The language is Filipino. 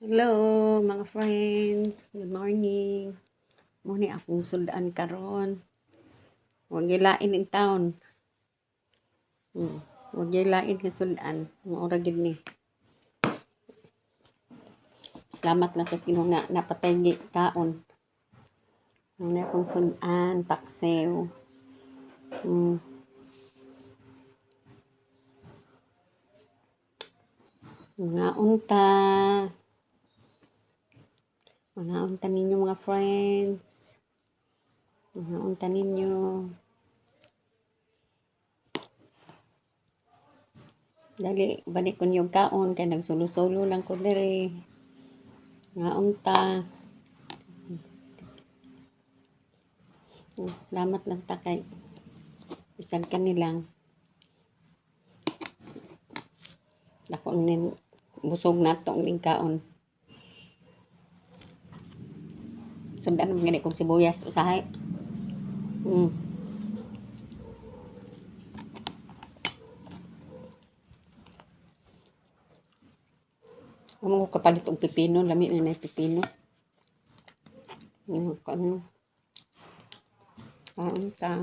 Hello, mga friends. Good morning. Muni akong suldaan karon. Huwag gilain in town. Hmm. Huwag gilain ka suldaan. Maura gid ni. Salamat lang sa sino nga napatay gi kaon. Ano akong suldaan, taksew. Hmm. Mga unta. Mga unta ninyo mga friends. Mga unta ninyo. Dali, balik ko yung kaon kaya nagsulo-sulo lang ko dire. Mga unta. Hmm, Salamat lang ta kay bisan kanilang Dako nin busog na tong kaon. Sundan mo gani kong sibuyas usahay. Mm. Amo ko kapalit og pipino, lami na na pipino. Mm, kano. Kaon ta.